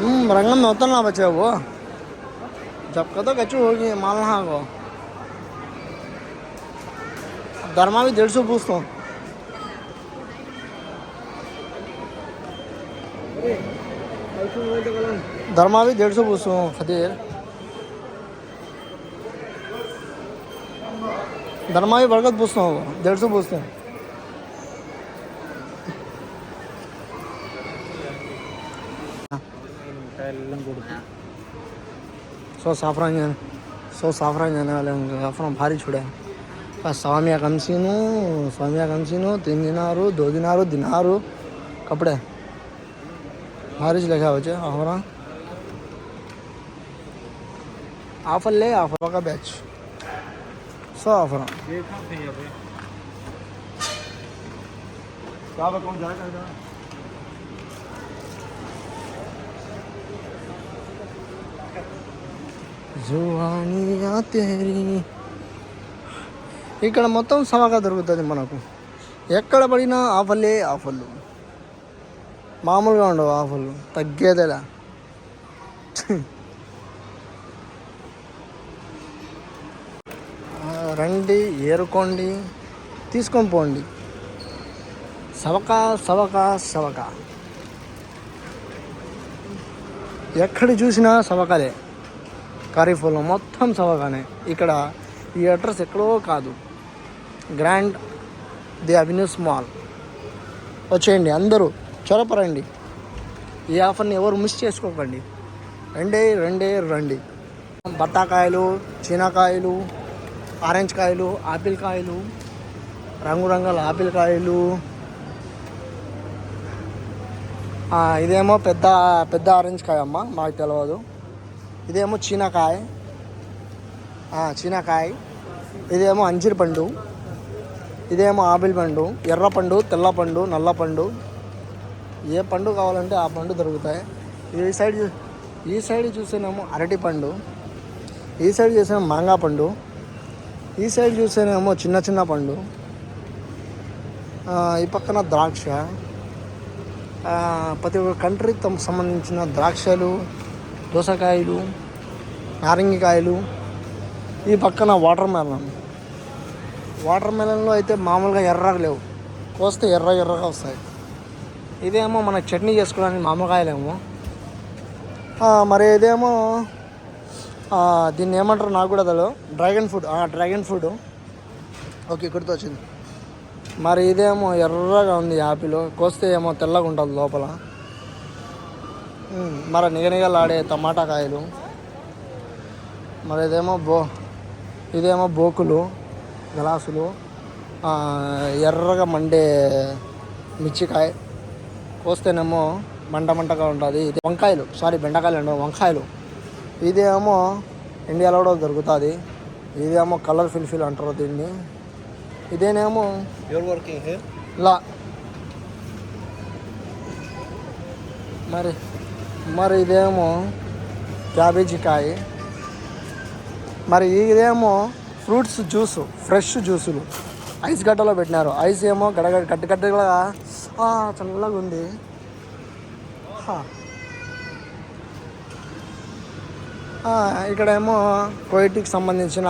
बचे वो जब कदो कचू होगी मालना को धर्मा भी डेढ़ सौ पूछता हूँ धर्मा भी डेढ़ सौ पूछता हूँ खदीर धर्मा भी बरकत पूछता हूँ डेढ़ सौ पूछते हैं എല്ലാം കൊടുക്കും സോ സാഫ്രാൻ ഞാൻ సో సాఫ్రాన్ జనాలయం సాఫ్రాన్ భారీ చూడా స్వామియా కంసీను స్వామియా కంసీను తిన్ దినారు దో దినారు దినారు కపడే భారీ లగా వచ్చే ఆఫరా ఆఫర్ లే ఆఫర్ ఒక batch so offer job account join జువానియా తేరీ. ఇక్కడ మొత్తం సవాగా దొరుకుతుంది మనకు. ఎక్కడ పడినా ఆఫర్లే ఆఫర్లు మామూలుగా ఉండవు ఆఫర్లు తగ్గేదేలా. రండి ఏరుకోండి తీసుకొని పోండి. సవక సవక సవక. ఎక్కడ చూసినా సవకలే. ఖరీఫ్లో మొత్తం సవగానే ఇక్కడ ఈ అడ్రస్ ఎక్కడో కాదు. Grand the avenues mall. వచ్చేయండి అందరూ చొరపరండి ఈ ఆఫర్ని ఎవరు మిస్ చేసుకోకండి. రెండే రెండే రండి. బత్తాకాయలు చీనాకాయలు ఆరెంజ్ కాయలు ఆపిల్ కాయలు రంగురంగుల ఆపిల్ కాయలు. ఇదేమో పెద్ద పెద్ద ఆరెంజ్ కాయ అమ్మ మాకు తెలియదు ఇదేమో చీనాకాయ. చీనకాయ చీనాకాయ. ఇదేమో అంజీర్ పండు. ఇదేమో ఆపిల్ పండు. ఎర్ర పండు తెల్ల పండు నల్ల పండు. ఏ పండు కావాలంటే ఆ పండు దొరుకుతాయి. ఈ సైడ్ చూ- ఈ సైడ్ చూసేనేమో అరటి పండు. ఈ సైడ్ చూసేమో మాంగా పండు. ఈ సైడ్ చూసేనేమో చిన్న చిన్న పండు. ఈ పక్కన ద్రాక్ష. ప్రతి ఒక్క కంట్రీకి సంబంధించిన ద్రాక్షలు దోసకాయలు నారింగికాయలు ఈ పక్కన వాటర్ మెలన్ వాటర్ మెలన్లో అయితే మామూలుగా ఎర్రగా లేవు. కోస్తే ఎర్ర ఎర్రగా వస్తాయి. ఇదేమో మన చట్నీ చేసుకోవడానికి మామకాయలేమో మరి ఇదేమో దీన్ని ఏమంటారు నాకు కూడా అదలో dragon fruit dragon fruit. Okay గుర్తొచ్చింది. మరి ఇదేమో ఎర్రగా ఉంది యాపిల్. కోస్తే ఏమో తెల్లగా ఉంటుంది లోపల. మరి నిగనిగలాడే టమాటా కాయలు. మరి ఇదేమో బో ఇదేమో బోకులు గ్లాసులు ఎర్రగా మండే మిర్చికాయ. కోస్తేనేమో మంట మంటగా ఉంటుంది. ఇది వంకాయలు సారీ బెండకాయలు అండి వంకాయలు. ఇదేమో ఇండియాలో కూడా దొరుకుతుంది. ఇదేమో కలర్ ఫిల్ఫిల్ అంటారు దీన్ని. ఇదేనేమో వర్కింగ్ లా. మరి మరి ఇదేమో క్యాబేజీ కాయ. మరి ఇదేమో ఫ్రూట్స్ జ్యూస్ ఫ్రెష్ జ్యూసులు. ఐస్ గడ్డలో పెట్టినారు. ఐస్ ఏమో గడగడ గడ్డ గడ్డగా చల్లగా ఉంది. ఇక్కడేమో కోయిటికి సంబంధించిన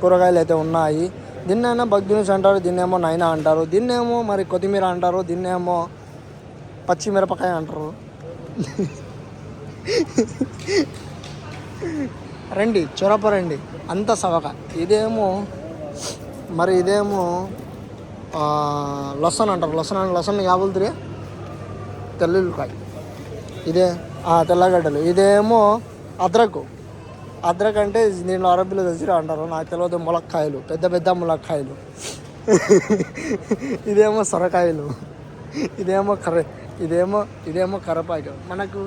కూరగాయలు అయితే ఉన్నాయి. దీన్నైనా బగ్గినూస్ అంటారు దీన్నేమో నైనా అంటారు. దీన్నేమో మరి కొత్తిమీర అంటారు దీన్నేమో పచ్చిమిరపకాయ అంటారు. రండి చొరప రండి. అంత సవక. ఇదేమో మరి ఇదేమో లసన్ అంటారు. లసన్ అంటే లసన్ యాబుల్ తెల్లుల్లిపాయ ఇదే తెల్లగడ్డలు. ఇదేమో అద్రకు. అద్రక్ అంటే దీనిలో అరబీలో దసరా అంటారు. నాకు తెలియదు ములక్కాయలు. పెద్ద పెద్ద ములక్కాయలు. ఇదేమో సొరకాయలు. ఇదేమో కర్ర ఇదేమో ఇదేమో కరపాయలు మనకు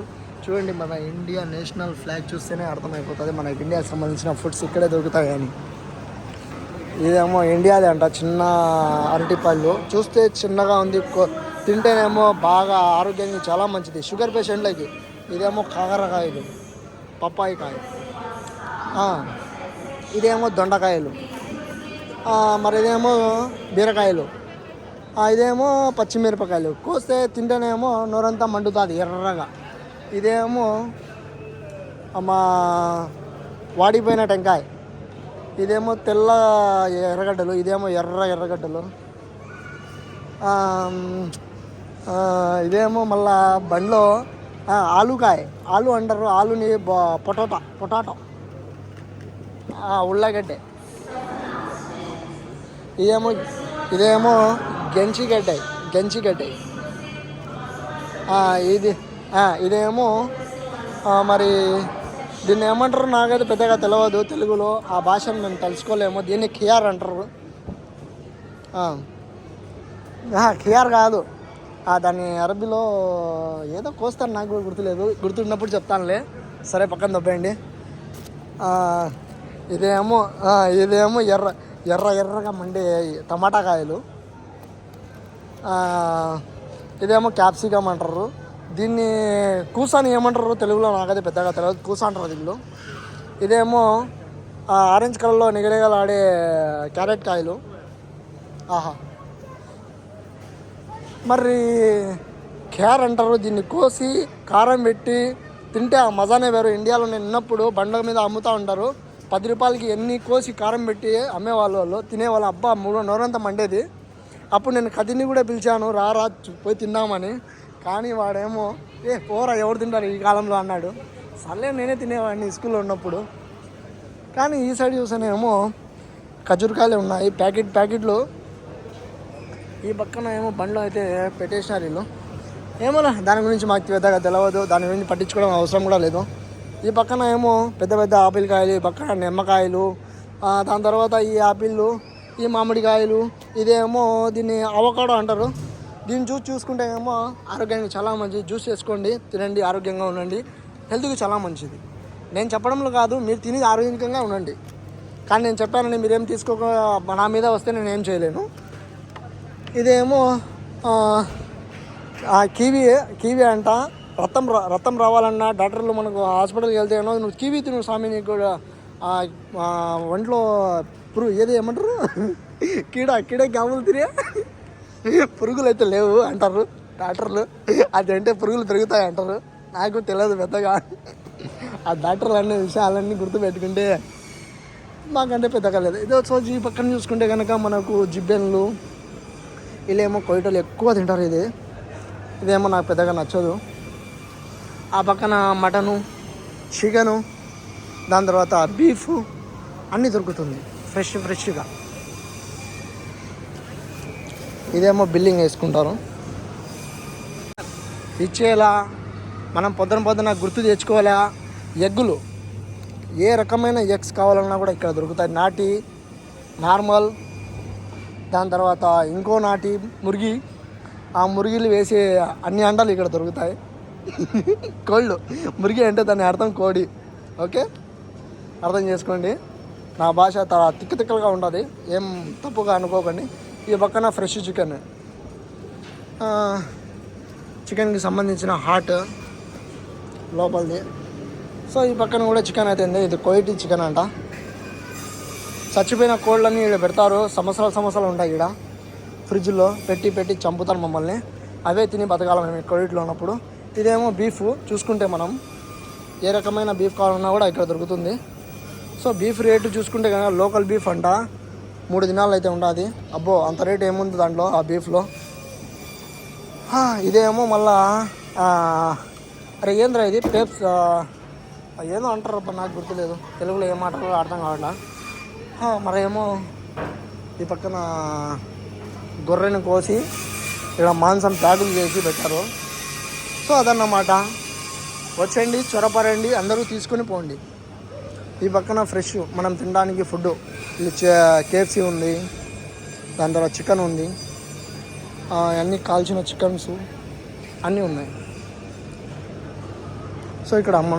చూడండి మన ఇండియా నేషనల్ ఫ్లాగ్ చూస్తేనే అర్థమైపోతుంది. మనకి ఇండియాకి సంబంధించిన ఫుడ్స్ ఇక్కడే దొరుకుతాయి అని. ఇదేమో ఇండియాదే అంట చిన్న అరటిపళ్ళు చూస్తే చిన్నగా ఉంది తింటేనేమో బాగా ఆరోగ్యానికి చాలా మంచిది. షుగర్ పేషెంట్లకి ఇదేమో కాకరకాయలు పప్పాయి కాయ ఇదేమో దొండకాయలు. మరి ఇదేమో బీరకాయలు. ఇదేమో పచ్చిమిరపకాయలు. కోస్తే తింటేనేమో నోరంతా మండుతుంది ఎర్రగా. ఇదేమో మా వాడిపోయిన టెంకాయ. ఇదేమో తెల్ల ఎర్రగడ్డలు ఇదేమో ఎర్ర ఎర్రగడ్డలు. ఇదేమో మళ్ళా బండ్లో ఆలుకాయ. ఆలు అంటారు ఆలుని పొటాటో పొటాటో. ఉల్లగడ్డే. ఇదేమో ఇదేమో గెంచిగడ్డ గెంచిగడ్డ. ఇది ఇదేమో మరి దీన్ని ఏమంటారు నాకైతే పెద్దగా తెలియదు తెలుగులో. ఆ భాషను మేము తెలుసుకోలేము దీన్ని ఖియార్ అంటారు. కేఆర్ ఖియార్ కాదు. దాన్ని అరబీలో ఏదో కోస్తారు నాకు కూడా గుర్తులేదు. గుర్తున్నప్పుడు చెప్తానులే. సరే పక్కన దొబ్బేయండి. ఇదేమో ఇదేమో ఎర్ర ఎర్ర ఎర్రగా మండే టమాటా కాయలు. ఇదేమో క్యాప్సికమ్ అంటారు. దీన్ని కూసాని ఏమంటారు తెలుగులో? నాకైతే పెద్దగా తెలియదు కూసా అంటారు దీనిలో. ఇదేమో ఆ, ఆరెంజ్ కలర్లో నిగనిగలాడే క్యారెట్ కాయలు. ఆహా. మరి క్యార్ అంటారు దీన్ని. కోసి కారం పెట్టి తింటే ఆ మజానే వేరు. ఇండియాలో నేను ఉన్నప్పుడు బండ్ల మీద అమ్ముతూ ఉంటారు. పది రూపాయలకి ఎన్ని కోసి కారం పెట్టి అమ్మేవాళ్ళు వాళ్ళు. తినేవాళ్ళు. అబ్బా మూడు నోరంతా మండేది. అప్పుడు నేను కదిని కూడా పిలిచాను. రారా పోయి తిందామని. కానీ వాడేమో ఏ పోరా ఎవరు తింటారు ఈ కాలంలో? అన్నాడు. సర్లే నేనే తినేవాడిని స్కూల్లో ఉన్నప్పుడు. కానీ ఈ సైడ్ చూసానేమో ఖజూరకాయలు ఉన్నాయి. ప్యాకెట్ ప్యాకెట్లు. ఈ పక్కన ఏమో బండ్లు అయితే పెట్టేసినారు వీళ్ళు. ఏమోనా దాని గురించి మాకు పెద్దగా తెలియదు దాని గురించి పట్టించుకోవడం అవసరం కూడా లేదు. ఈ పక్కన ఏమో పెద్ద పెద్ద ఆపిల్ కాయలు ఈ పక్కన నిమ్మకాయలు దాని తర్వాత ఈ ఆపిల్లు ఈ మామిడికాయలు ఇదేమో దీన్ని అవకాడో అంటారు. దీన్ని జ్యూస్ చూసుకుంటే ఏమో ఆరోగ్యానికి చాలా మంచిది. జ్యూస్ చేసుకోండి తినండి ఆరోగ్యంగా ఉండండి. హెల్త్కి చాలా మంచిది. నేను చెప్పడంలో కాదు మీరు తిని ఆరోగ్యంగా ఉండండి. కానీ నేను చెప్పానని మీరేం తీసుకోక నా మీద వస్తే నేను ఏం చేయలేను. ఇదేమో ఆ, ఆ కివి కివి అంట. రక్తం రా- రక్తం రావాలన్నా డాక్టర్లు మనకు హాస్పిటల్కి వెళ్తే ఏమో నువ్వు కివి తిను స్వామి నీకు కూడా ఒంట్లో పురుగు ఏది ఏమంటారు? కీడ కీడ గాములు తిరిగా పురుగులు అయితే లేవు అంటారు. డాక్టర్లు. అది అంటే పురుగులు పెరుగుతాయి అంటారు. నాకు తెలియదు పెద్దగా. ఆ డాక్టర్లు అనే విషయాలన్నీ గుర్తుపెట్టుకుంటే మాకంటే పెద్దగా లేదు. ఇదే సో ఈ పక్కన చూసుకుంటే కనుక మనకు జిబ్బెన్లు వీళ్ళేమో కొయ్యటలు ఎక్కువ తింటారు ఇది. ఇదేమో నాకు పెద్దగా నచ్చదు. ఆ పక్కన మటను చికెను దాని తర్వాత బీఫ్ అన్నీ దొరుకుతుంది. ఫ్రెష్ ఫ్రెష్గా. ఇదేమో బిల్లింగ్ వేసుకుంటారు. ఇచ్చేలా మనం పొద్దున పొద్దున గుర్తు తెచ్చుకోవాలా? ఎగ్గులు. ఏ రకమైన ఎగ్స్ కావాలన్నా కూడా ఇక్కడ దొరుకుతాయి. నాటి నార్మల్ దాని తర్వాత ఇంకో నాటి మురిగి. ఆ మురిగిలు వేసే అన్ని అండాలు ఇక్కడ దొరుకుతాయి. కోళ్ళు. మురిగి అంటే దాని అర్థం కోడి. ఓకే? అర్థం చేసుకోండి. నా భాష త- తిక్క తిక్కలుగా ఉంటుంది ఏం తప్పుగా అనుకోకండి. ఈ పక్కన ఫ్రెష్ చికెన్. చికెన్కి సంబంధించిన హాట్ లోపలిది. సో ఈ పక్కన కూడా చికెన్ అయితే ఉంది. ఇది కోయిటి చికెన్ అంట. చచ్చిపోయిన కోళ్ళని ఇక్కడ పెడతారు. సంవత్సరాలు సంవత్సరాలు ఉంటాయి ఇక్కడ ఫ్రిడ్జ్లో పెట్టి పెట్టి చంపుతారు మమ్మల్ని. అవే తిని బతకాలి మేము కోయిట్లో ఉన్నప్పుడు. ఇదేమో బీఫ్. చూసుకుంటే మనం ఏ రకమైన బీఫ్ కావాలన్నా కూడా ఇక్కడ దొరుకుతుంది. సో బీఫ్ రేటు చూసుకుంటే కనుక లోకల్ బీఫ్ అంట. మూడు దినాలు అయితే ఉండాది. అబ్బో అంత రేట్ ఏముంది దాంట్లో ఆ బీఫ్లో? ఇదేమో మళ్ళా అరే ఏంద్రా ఇది? పేప్స్ ఏదో అంటారు అబ్బా నాకు గుర్తులేదు. తెలుగులో ఏం మాటలు అర్థం కావట్లా? మరేమో ఈ పక్కన గొర్రెని కోసి ఇక్కడ మాంసం ప్యాకులు చేసి పెట్టారు. సో అదన్నమాట. వచ్చండి చొరపరండి అందరూ తీసుకొని పోండి. ఈ పక్కన ఫ్రెష్ మనం తినడానికి ఫుడ్ కేఎఫ్సి ఉంది. దాని తర్వాత చికెన్ ఉంది. అన్నీ కాల్చిన చికెన్స్ అన్నీ ఉన్నాయి. సో ఇక్కడ అమ్మ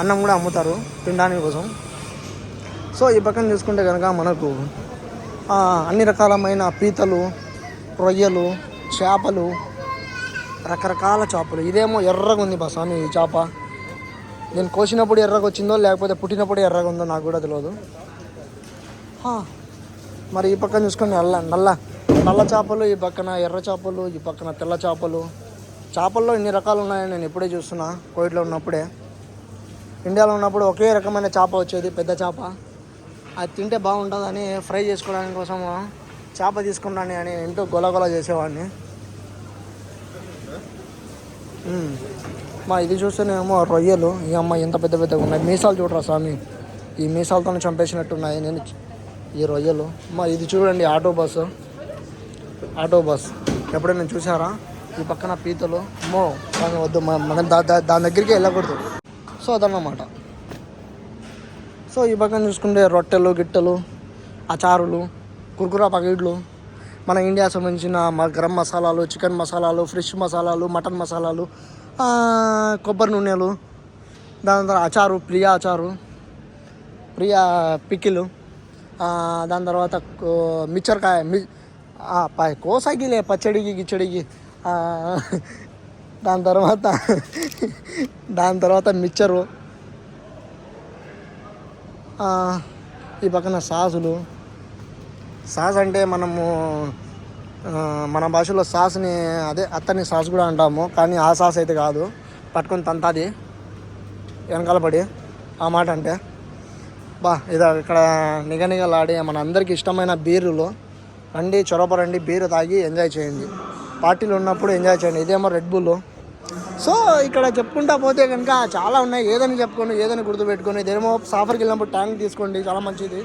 అన్నం కూడా అమ్ముతారు తినడానికి కోసం. సో ఈ పక్కన చూసుకుంటే కనుక మనకు అన్ని రకాలమైన పీతలు రొయ్యలు చేపలు రకరకాల చేపలు. ఇదేమో ఎర్రగా ఉంది బా స్వామి ఈ చేప. నేను కోసినప్పుడు ఎర్రగా వచ్చిందో లేకపోతే పుట్టినప్పుడు ఎర్రగా ఉందో నాకు కూడా తెలియదు మరి ఈ పక్కన చూసుకొని నల్ల నల్ల. నల్ల చేపలు ఈ పక్కన ఎర్ర చేపలు ఈ పక్కన తెల్ల చేపలు. చేపల్లో ఇన్ని రకాలు ఉన్నాయని నేను ఇప్పుడే చూస్తున్నా కోవిడ్లో ఉన్నప్పుడే. ఇండియాలో ఉన్నప్పుడు ఒకే రకమైన చేప వచ్చేది పెద్ద చేప. అది తింటే బాగుంటుందని ఫ్రై చేసుకోవడానికి కోసం చేప తీసుకున్నాను అని ఎంతో గొలగొల చేసేవాడిని. మా ఇది చూస్తేనేమో రొయ్యలు. ఈ అమ్మ ఎంత పెద్ద పెద్దగా ఉన్నాయి. మీసాలు చూడరా స్వామి? ఈ మీసాలతో చంపేసినట్టున్నాయి. నేను ఈ రొయ్యలు. మా ఇది చూడండి ఆటో బస్సు. ఆటో బస్ ఎప్పుడైనా చూసారా ఈ పక్కన పీతలు. అమ్మో దాని వద్దు మనం దా దాని దగ్గరికి వెళ్ళకూడదు. సో అదన్నమాట. సో ఈ పక్కన చూసుకుంటే రొట్టెలు గిట్టెలు అచారులు కుర్కురా పకెట్లు మన ఇండియా సంబంధించిన గరం మసాలాలు చికెన్ మసాలాలు ఫ్రెష్ మసాలాలు మటన్ మసాలాలు కొబ్బరి నూనెలు దాని తర్వాత అచారు ప్రియా అచారు ప్రియా పికిలు. దాని తర్వాత కో- మి ఆ, కోసాగిలే పచ్చడికి గిచ్చడికి దాని తర్వాత దాని తర్వాత మిచ్చరు. ఈ పక్కన సాసులు. సాస్ అంటే మనము మన భాషలో సాస్ని అదే అత్తని సాస్ కూడా అంటాము కానీ ఆ సాస్ అయితే కాదు. పట్టుకొని తంతాది. వెనకాల పడి ఆ మాట అంటే. బా ఇది ఇక్కడ నిగనిగలాడి మన అందరికి ఇష్టమైన బీరులు రండి చొరబ రండి బీరు తాగి ఎంజాయ్ చేయండి. పార్టీలు ఉన్నప్పుడు ఎంజాయ్ చేయండి. ఇదేమో రెడ్ బుల్ సో ఇక్కడ చెప్పుకుంటా పోతే కనుక చాలా ఉన్నాయి. ఏదని చెప్పుకొని ఏదని గుర్తుపెట్టుకొని ఇదేమో సాఫర్కి వెళ్ళినప్పుడు ట్యాంక్ తీసుకోండి. చాలా మంచిది.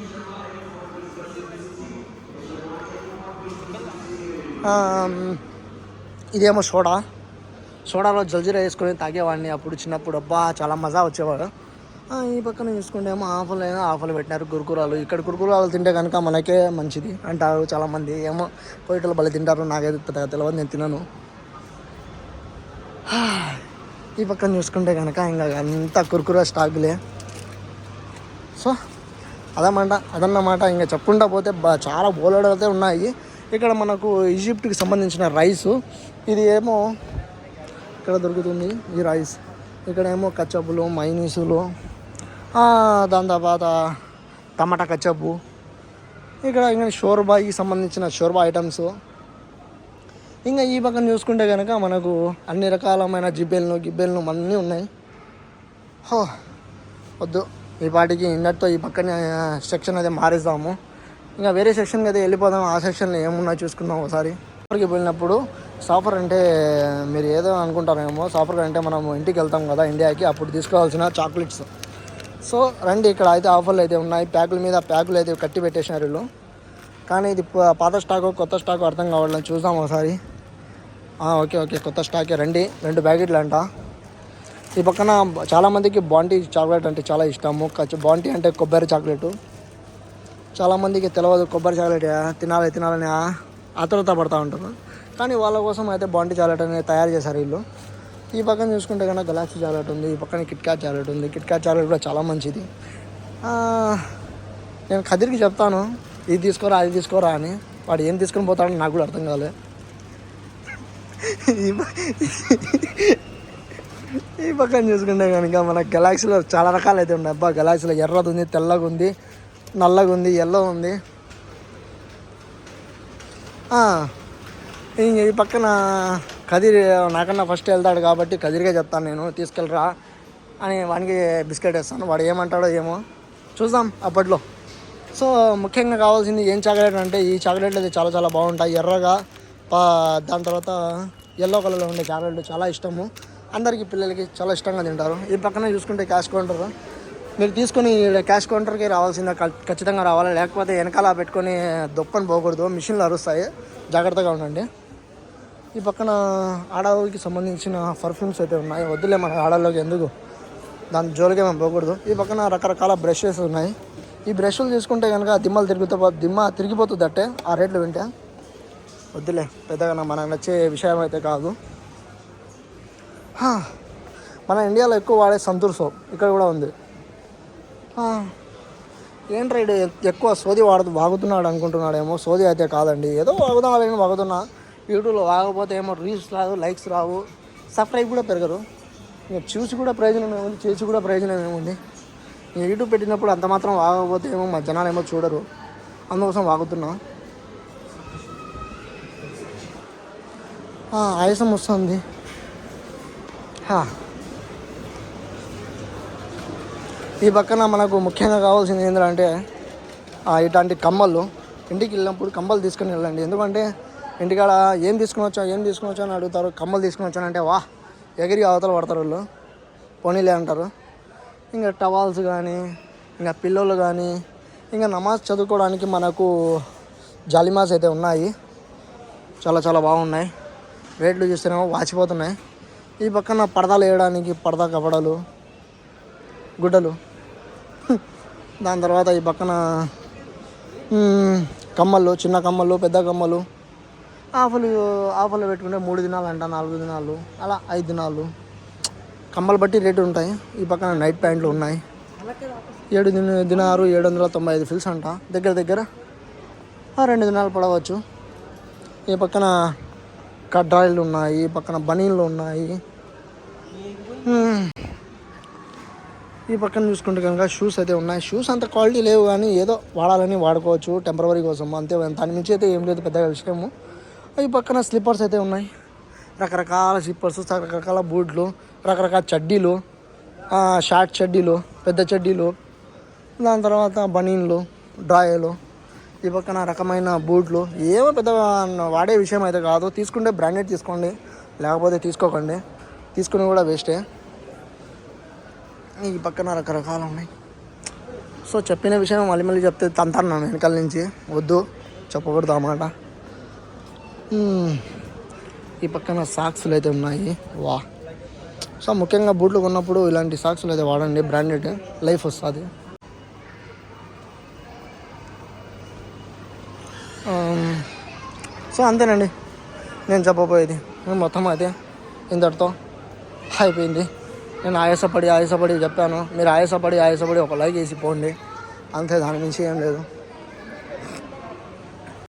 ఇదేమో సోడా. సోడాలో జల్జీరా వేసుకొని తాగేవాడిని అప్పుడు చిన్నప్పుడు. అబ్బా చాలా మజా వచ్చేవాడు. ఈ పక్కన చూసుకుంటే ఏమో ఆఫర్లు అయినా ఆఫర్లు పెట్టినారు. కురుకురాలు. ఇక్కడ కురుకురాలు తింటే కనుక మనకే మంచిది అంటారు చాలామంది. ఏమో కోయిటలు బలి తింటారు. నాకైతే పెద్దగా తెలియదు నేను తినను. ఈ పక్కన చూసుకుంటే కనుక ఇంకా అంతా కురుకురా స్టాకులే. సో అదన్నమాట అదన్నమాట. ఇంకా చెప్పుకుంటా పోతే చాలా బోలెడు అయితే ఉన్నాయి. ఇక్కడ మనకు ఈజిప్ట్కి సంబంధించిన రైస్. ఇది ఏమో ఇక్కడ దొరుకుతుంది ఈ రైస్. ఇక్కడ ఏమో కచ్చబులు మైనీసులు దాని తర్వాత టమాటా కచ్చప్పు. ఇక్కడ ఇంకా షోర్బాకి సంబంధించిన షోర్బా ఐటమ్స్. ఇంకా ఈ పక్కన చూసుకుంటే కనుక మనకు అన్ని రకాలమైన జిబ్బెలను గిబ్బెలను అన్నీ ఉన్నాయి. హో వద్దు. ఈ పాటికి ఇందటితో ఈ పక్కన సెక్షన్ అయితే మారేద్దాము. ఇంకా వేరే సెక్షన్కి అయితే వెళ్ళిపోదాం. ఆ సెక్షన్లో ఏమున్నా చూసుకుందాం ఒకసారి. సాఫర్కి వెళ్ళినప్పుడు సాఫర్ అంటే మీరు ఏదో అనుకుంటారేమో. సాఫర్ అంటే మనం ఇంటికి వెళ్తాం కదా ఇండియాకి అప్పుడు తీసుకోవాల్సిన చాక్లెట్స్ సో రండి ఇక్కడ అయితే ఆఫర్లు అయితే ఉన్నాయి. ప్యాకుల మీద ప్యాకులు అయితే కట్టి పెట్టేసినారు వీళ్ళు. కానీ ఇది పాత స్టాక్ కొత్త స్టాక్ అర్థం కావాలని చూద్దాం ఒకసారి. ఓకే ఓకే కొత్త స్టాకే రండి. రెండు ప్యాకెట్లు అంట. ఈ పక్కన చాలామందికి బాంటీ చాక్లెట్ అంటే చాలా ఇష్టము. బాంటీ అంటే కొబ్బరి చాక్లెట్. చాలామందికి తెలియదు కొబ్బరి చాక్లెట్ తినాలి తినాలని ఆతృత పడతా ఉంటారు కానీ వాళ్ళ కోసం అయితే బాంటీ చాక్లెట్ అనేది తయారు చేశారు వీళ్ళు. ఈ పక్కన చూసుకుంటే కనుక గెలాక్సీ చాలెట్ ఉంది. ఈ పక్కన కిట్ క్యాట్ ఉంది. కిట్ క్యాట్ కూడా చాలా మంచిది. నేను ఖదీర్కి చెప్తాను. ఇది తీసుకోరా అది తీసుకోరా అని. వాడు ఏం తీసుకొని పోతాడో నాకు కూడా అర్థం కాలే. ఈ పక్కన చూసుకుంటే కనుక మన గెలాక్సీలో చాలా రకాలు అయితే ఉన్నాయి. అబ్బా గెలాక్సీలో ఎర్రది ఉంది తెల్లగా ఉంది నల్లగా ఉంది ఎల్లో ఉంది. ఇంక ఈ పక్కన కదిర్ నాకన్నా ఫస్ట్ వెళ్తాడు కాబట్టి కదిరిగా చెప్తాను నేను తీసుకెళ్ళరా అని వానికి బిస్కెట్ వేస్తాను. వాడు ఏమంటాడో ఏమో చూద్దాం అప్పట్లో. సో ముఖ్యంగా కావాల్సింది ఏం చాక్లెట్ అంటే ఈ చాక్లెట్లు అయితే చాలా చాలా బాగుంటాయి. ఎర్రగా దాని తర్వాత ఎల్లో కలర్లో ఉండే చాక్లెట్లు చాలా ఇష్టము. అందరికీ పిల్లలకి చాలా ఇష్టంగా తింటారు. ఈ పక్కన చూసుకుంటే క్యాష్ కౌంటర్ మీరు తీసుకొని క్యాష్ కౌంటర్కి రావాల్సిందే. ఖచ్చితంగా రావాలి? లేకపోతే వెనకాల పెట్టుకొని దొప్పని పోకూడదు. మిషన్లు అరుస్తాయి. జాగ్రత్తగా ఉండండి. ఈ పక్కన ఆడవాళ్ళకి సంబంధించిన పర్ఫ్యూమ్స్ అయితే ఉన్నాయి. వద్దులే మన ఆడవాళ్ళకి ఎందుకు? దాని జోలికే మేము పోకూడదు. ఈ పక్కన రకరకాల బ్రషెస్ ఉన్నాయి. ఈ బ్రష్లు తీసుకుంటే కనుక దిమ్మలు తిరుగుతూ దిమ్మ తిరిగిపోతుంది అట్టే ఆ రేట్లు వింటే. వద్దులే పెద్దగా మనకు నచ్చే విషయం అయితే కాదు. మన ఇండియాలో ఎక్కువ వాడే సంతూర్ సోప్. ఇక్కడ కూడా ఉంది. ఆ, ఏంట్రా ఎక్కువ సోది వాడుతూ వాగుతున్నాడు అనుకుంటున్నాడేమో. సోది అయితే కాదండి. ఏదో వాగుదాం అలాగే వాగుతున్నా. యూట్యూబ్లో వాగపోతే ఏమో రీల్స్ రావు లైక్స్ రావు. సబ్స్క్రైబ్ కూడా పెరగరు ఇంకా చూసి కూడా ప్రయోజనం ఏముంది చేసి కూడా ప్రయోజనం ఏముంది? నేను యూట్యూబ్ పెట్టినప్పుడు అంత మాత్రం వాగకపోతే ఏమో మా జనాలు ఏమో చూడరు. అందుకోసం వాగుతున్నా. ఆయాసం వస్తుంది. ఈ పక్కన మనకు ముఖ్యంగా కావాల్సింది ఏంటంటే ఇట్లాంటి కమ్మలు. ఇంటికి వెళ్ళినప్పుడు కమ్మలు తీసుకుని వెళ్ళండి. ఎందుకంటే ఇంటికాడ ఏం తీసుకుని వచ్చా ఏం తీసుకుని వచ్చా అని అడుగుతారు కమ్మలు తీసుకుని వచ్చానంటే వా ఎగిరి అవతల పడతారు వాళ్ళు. పోనీలే అంటారు. ఇంకా టవాల్స్ కానీ ఇంకా పిల్లోలు కానీ ఇంకా నమాజ్ చదువుకోవడానికి మనకు జాలిమాస్ అయితే ఉన్నాయి. చాలా చాలా బాగున్నాయి. రేట్లు చూస్తేనేమో వాచిపోతున్నాయి. ఈ పక్కన పడదాలు వేయడానికి పడదా కపడాలు గుడ్డలు. దాని తర్వాత ఈ పక్కన కమ్మలు చిన్న కమ్మలు పెద్ద కమ్మలు ఆఫర్లు ఆఫర్లు పెట్టుకుంటే మూడు దినాలు అంట నాలుగు దినాలు అలా ఐదు దినాలు. కమ్మలు బట్టి రేటు ఉంటాయి. ఈ పక్కన నైట్ ప్యాంట్లు ఉన్నాయి. ఏడు దిన దినారు ఏడు వందల తొంభై ఐదు ఫిల్స్ అంట. దగ్గర దగ్గర ఆ రెండు దినాలు పడవచ్చు. ఈ పక్కన కడ్రాయిలు ఉన్నాయి. ఈ పక్కన బనీన్లు ఉన్నాయి. ఈ పక్కన చూసుకుంటే కనుక షూస్ అయితే ఉన్నాయి. షూస్ అంత క్వాలిటీ లేవు కానీ ఏదో వాడాలని వాడుకోవచ్చు టెంపరీ కోసం. అంతే దాని మించి అయితే ఏం లేదు. పెద్దగా విషయము. ఈ పక్కన స్లిప్పర్స్ అయితే ఉన్నాయి. రకరకాల స్లిప్పర్స్ రకరకాల బూట్లు రకరకాల చడ్డీలు షార్ట్ చడ్డీలు పెద్ద చడ్డీలు దాని తర్వాత బనీన్లు డ్రాయలు ఈ పక్కన రకమైన బూట్లు. ఏమో పెద్ద వాడే విషయం అయితే కాదు. తీసుకుంటే బ్రాండెడ్ తీసుకోండి లేకపోతే తీసుకోకండి. తీసుకుని కూడా వేస్టే. ఈ పక్కన రకరకాలు ఉన్నాయి. సో చెప్పిన విషయం మళ్ళీ మళ్ళీ చెప్తే తంతాను వెనకాల నుంచి. వద్దు చెప్పకూడదు అన్నమాట ఈ పక్కన సాక్స్లు అయితే ఉన్నాయి. వా. సో ముఖ్యంగా బూట్లు కొన్నప్పుడు ఇలాంటి సాక్స్లు అయితే వాడండి. బ్రాండెడ్ లైఫ్ వస్తుంది. సో అంతేనండి. నేను చెప్పబోయేది. మొత్తం అయితే ఇంతటితో అయిపోయింది. నేను ఆయాసపడి ఆయాసపడి చెప్పాను. మీరు ఆయాసపడి ఆయాసపడి ఒక లైక్ వేసి పోండి. అంతే దాని మించి ఏం లేదు.